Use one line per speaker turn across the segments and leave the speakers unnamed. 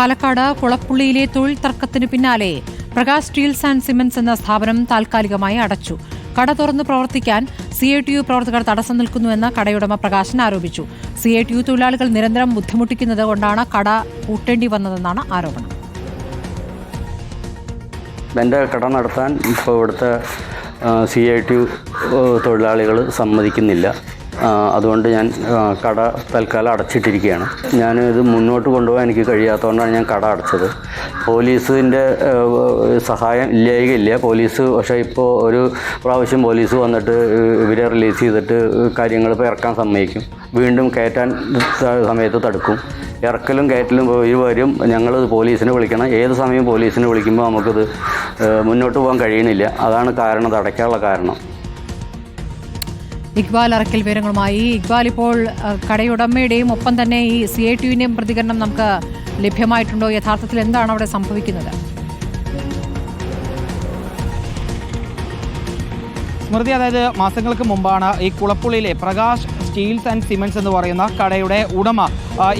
പാലക്കാട് കുളപ്പുള്ളിയിലെ തൊഴിൽ തർക്കത്തിന് പിന്നാലെ Prakash steels and cements എന്ന സ്ഥാപനം താൽക്കാലികമായി അടച്ചു. കട തുറന്ന് പ്രവർത്തിക്കാൻ സി ഐ ടി യു പ്രവർത്തകർ തടസ്സം നിൽക്കുന്നുവെന്ന് കടയുടമ പ്രകാശൻ ആരോപിച്ചു. സി ഐ ടി യു തൊഴിലാളികൾ നിരന്തരം ബുദ്ധിമുട്ടിക്കുന്നത് കൊണ്ടാണ് കട പൂട്ടേണ്ടി വന്നതെന്നാണ് ആരോപണം.
എന്റെ കട നടത്താൻ ഇപ്പോൾ ഇവിടുത്തെ സി ഐ ടി തൊഴിലാളികൾ സമ്മതിക്കുന്നില്ല. അതുകൊണ്ട് ഞാൻ കട തൽക്കാലം അടച്ചിട്ടിരിക്കുകയാണ്. ഞാൻ ഇത് മുന്നോട്ട് കൊണ്ടുപോകാൻ എനിക്ക് കഴിയാത്തതുകൊണ്ടാണ് ഞാൻ കട അടച്ചത്. പോലീസിന്റെ സഹായം ഇല്ലായികയില്ല. പോലീസ് പക്ഷേ ഇപ്പോൾ ഒരു പ്രാവശ്യം പോലീസ് വന്നിട്ട് ഇവരെ റിലീസ് ചെയ്തിട്ട് കാര്യങ്ങൾ ഇപ്പോൾ ഇറക്കാൻ സമ്മതിക്കും. വീണ്ടും കയറ്റാൻ സമയത്ത് തടുക്കും. ഇറക്കലും കയറ്റലും ഒരു വരും ഞങ്ങൾ പോലീസിനെ വിളിക്കണം. ഏത് സമയം പോലീസിനെ വിളിക്കുമ്പോൾ നമുക്കിത് മുന്നോട്ട് പോകാൻ കഴിയുന്നില്ല അതാണ് കാരണം അത് അടയ്ക്കാനുള്ള കാരണം.
ഇക്ബാൽ അറക്കൽ വിവരങ്ങളുമായി. ഇക്ബാൽ ഇപ്പോൾ കടയുടമയുടെയും ഒപ്പം തന്നെ ഈ സി ഐ ടിയുവിന്റെയും പ്രതികരണം നമുക്ക് ലഭ്യമായിട്ടുണ്ടോ? യഥാർത്ഥത്തിൽ എന്താണ് അവിടെ സംഭവിക്കുന്നത്?
സ്മൃതി അതായത് മാസങ്ങൾക്ക് മുമ്പാണ് ഈ കുളപ്പുള്ളിയിലെ പ്രകാശ് സ്റ്റീൽസ് ആൻഡ് സിമെന്റ്സ് എന്ന് പറയുന്ന കടയുടെ ഉടമ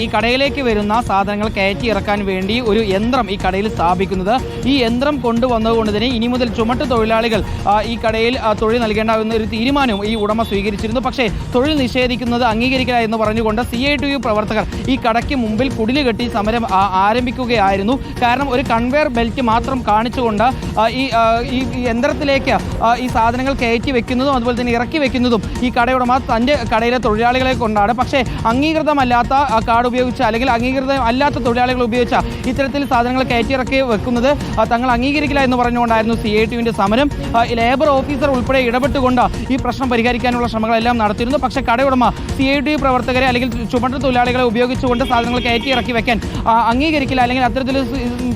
ഈ കടയിലേക്ക് വരുന്ന സാധനങ്ങൾ കയറ്റി ഇറക്കാൻ വേണ്ടി ഒരു യന്ത്രം ഈ കടയിൽ സ്ഥാപിക്കുന്നത്. ഈ യന്ത്രം കൊണ്ടുവന്നതുകൊണ്ട് തന്നെ ഇനി മുതൽ ചുമട്ട് തൊഴിലാളികൾ ഈ കടയിൽ തൊഴിൽ നൽകേണ്ട ഒരു തീരുമാനവും ഈ ഉടമ സ്വീകരിച്ചിരുന്നു. പക്ഷേ തൊഴിൽ നിഷേധിക്കുന്നത് അംഗീകരിക്കില്ല എന്ന് പറഞ്ഞുകൊണ്ട് സി ഐ ടി യു പ്രവർത്തകർ ഈ കടയ്ക്ക് മുമ്പിൽ കുടിലുകെട്ടി സമരം ആരംഭിക്കുകയായിരുന്നു. കാരണം ഒരു കൺവെയർ ബെൽറ്റ് മാത്രം കാണിച്ചുകൊണ്ട് ഈ ഈ യന്ത്രത്തിലേക്ക് ഈ സാധനങ്ങൾ കയറ്റി വെക്കുന്നതും അതുപോലെ തന്നെ ഇറക്കി വെക്കുന്നതും ഈ കടയുടമ തന്റെ കടയിലെ തൊഴിലാളികളെ കൊണ്ടാണ്. പക്ഷേ അംഗീകൃതമല്ലാത്ത കാർഡ് ഉപയോഗിച്ച് അല്ലെങ്കിൽ അംഗീകൃത അല്ലാത്ത തൊഴിലാളികൾ ഉപയോഗിച്ച ഇത്തരത്തിൽ സാധനങ്ങൾ കയറ്റി ഇറക്കി വെക്കുന്നത് തങ്ങൾ അംഗീകരിക്കില്ല എന്ന് പറഞ്ഞുകൊണ്ടായിരുന്നു സി ഐ ടിയുവിന്റെ സമരം. ലേബർ ഓഫീസർ ഉൾപ്പെടെ ഇടപെട്ടുകൊണ്ട് ഈ പ്രശ്നം പരിഹരിക്കാനുള്ള ശ്രമങ്ങളെല്ലാം നടത്തിയിരുന്നു. പക്ഷേ കടയുടമ സി ഐ ടി പ്രവർത്തകരെ അല്ലെങ്കിൽ ചുമട്ട തൊഴിലാളികളെ ഉപയോഗിച്ചുകൊണ്ട് സാധനങ്ങൾ കയറ്റി ഇറക്കി വെക്കാൻ അംഗീകരിക്കില്ല അല്ലെങ്കിൽ അത്തരത്തിൽ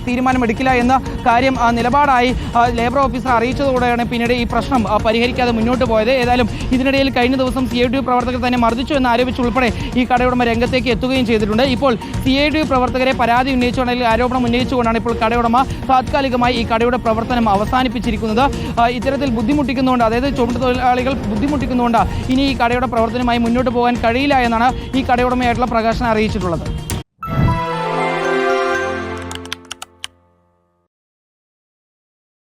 തീരുമാനമെടുക്കില്ല എന്ന കാര്യം നിലപാടായി ലേബർ ഓഫീസർ അറിയിച്ചതോടെയാണ് പിന്നീട് ഈ പ്രശ്നം പരിഹരിക്കാതെ മുന്നോട്ട് പോയത്. ഏതായാലും ഇതിനിടയിൽ കഴിഞ്ഞ ദിവസം സി ഐ ടി പ്രവർത്തകർ തന്നെ മർദ്ദിച്ചു എന്ന് ആരോപിച്ചുൾപ്പെടെ ഈ കടയുടമ രംഗത്തേക്ക് എത്തുകയും ചെയ്തിട്ടുണ്ട്. ഇപ്പോൾ സി ഐ ഡി പ്രവർത്തകരെ പരാതി ഉന്നയിച്ചുകൊണ്ട് അല്ലെങ്കിൽ ആരോപണം ഉന്നയിച്ചുകൊണ്ടാണ് ഇപ്പോൾ കടയുടമ താത്കാലികമായി ഈ കടയുടെ പ്രവർത്തനം അവസാനിപ്പിച്ചിരിക്കുന്നത്. ഇത്തരത്തിൽ ബുദ്ധിമുട്ടിക്കുന്നതുകൊണ്ട് അതായത് ചുമട്ട് തൊഴിലാളികൾ ബുദ്ധിമുട്ടിക്കുന്നതുകൊണ്ട് ഇനി ഈ കടയുടെ പ്രവർത്തനമായി മുന്നോട്ട് പോകാൻ കഴിയില്ല എന്നാണ് ഈ കടയുടമയായിട്ടുള്ള പ്രകാശനം അറിയിച്ചിട്ടുള്ളത്.